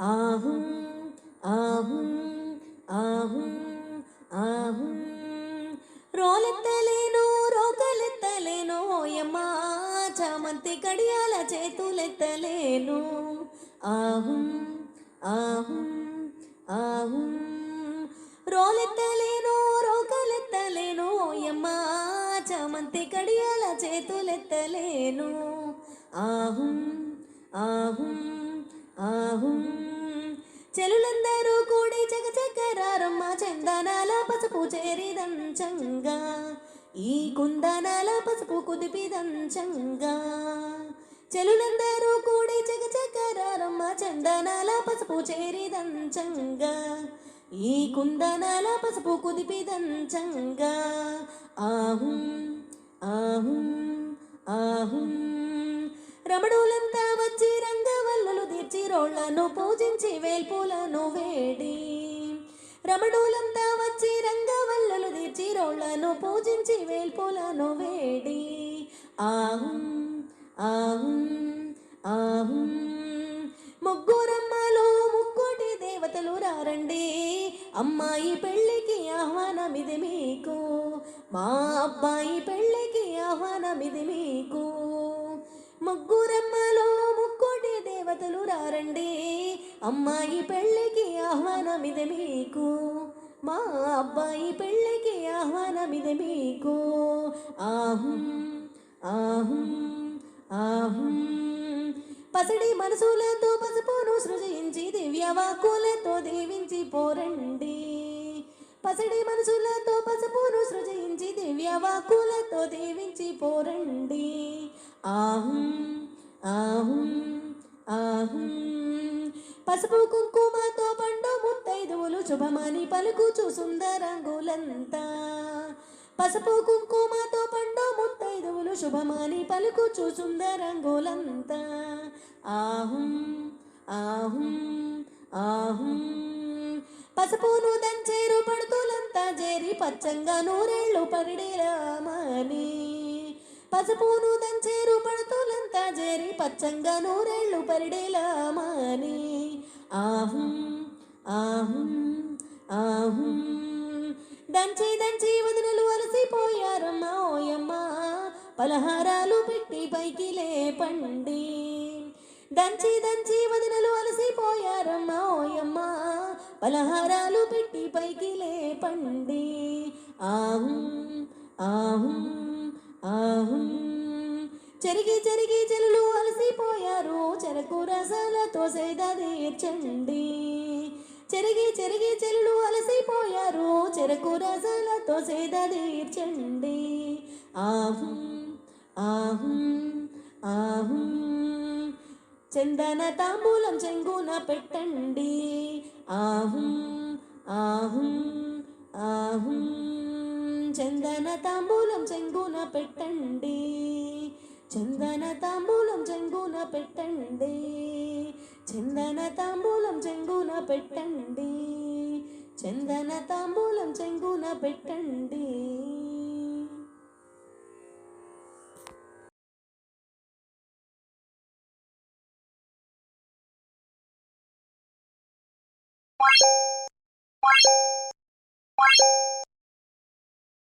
ఆహుం ఆహుం ఆహుం ఆహుం. రోలెత్తలేను రోకలెత్తలేను యమ్మా చామంతి కడియాల చేతులెత్తలేను. ఆహుం ఆహుం ఆహుం. రోలెత్తలేను రోకలెత్తలేను యమ్మా చామంతి కడియాల చేతులెత్తలేను. ఆహుం ఆహుం ఆహుం. చెలులందరూ కూడి చకచకరారమ్మ చందనాల పసుపు చేరిదంచంగా ఈ కుందనాల పసుపు కుదిపిదంచంగా చెలులందరూ కూడి చకచకరారమ్మ చందనాల పసుపు చేరిదంచంగా ఈ కుందనాల పసుపు కుదిపిదంచంగా ఆహుం ఆహుం ఆహుం. రమణులంతా రోళ్ళను పూజించి వేల్పులను వేడి. రమణులంతా వచ్చి రంగవల్లలు తీర్చి రోళ్ళను పూజించి వేల్పులను వేడి. ఆహుం ఆహుం ఆహుం. ముగ్గురమ్మలు ముక్కోటి దేవతలు రారండి. అమ్మాయి పెళ్ళికి ఆహ్వానమిది మీకు. మా అబ్బాయి పెళ్ళికి ఆహ్వానమిది మీకు రండి అమ్మాయి పెళ్ళికి ఆహ్వానమిది మీకు. మా అబ్బాయి పెళ్ళికి ఆహ్వానమిది మీకు. ఆహుం ఆహుం ఆహుం. పసిడి మనసులతో పసుపును సృజించి దివ్య వాక్కులతో దీవించి పోరండి. పసిడి మనసులతో పసుపును సృజించి దివ్య వాక్కులతో దీవించి పోరండి. ఆహుం ఆహుం. ఆహుం. పసుపు కుంకుమతో పండు ముత్తైదువులు శుభమని పలుకుచు సుందరంగులంతా. పసుపు కుంకుమతో పండు ముత్తైదువులు శుభమని పలుకుచు సుందరంగులంతా. ఆహుం ఆహుం ఆహుం. పసుపును దంచేరు పడుతులంతా చేరి పచ్చంగా నూరేళ్ళు పరిడిరామని. పసుపును దంచేరు పచ్చంగా నూరేళ్ళు పరిడేలా మాని. ఆహుం ఆహుం ఆహుం. దంచి దంచి వదనలు అలసిపోయారమ్మ ఓయమ్మ. పలహారాలు పెట్టి పైకి లేపండి. దంచి దంచి వదనలు అలసిపోయారమ్మ ఓయమ్మ. పలహారాలు పెట్టి పైకి లేపండి. ఆహుం ఆహుం ఆహుం. చెరిగి చెరిగి చెలులు అలసిపోయారు. చెరకు రసాలతో సేద తీర్చండి. చెరిగి చెరిగి చెలులు అలసిపోయారు. చెరకు రసాలతో సేద తీర్చండి. ఆహుం ఆహుం ఆహుం. చందన తాంబూలం చెంగున పెట్టండి. ఆహుం ఆహుం ఆహుం. చందన తాంబూలం చెంగున పెట్టండి. చందన తాంబూలం చెంగున పెట్టండి. చందన తాంబూలం చెంగున పెట్టండి. చందన తాంబూలం చెంగున పెట్టండి.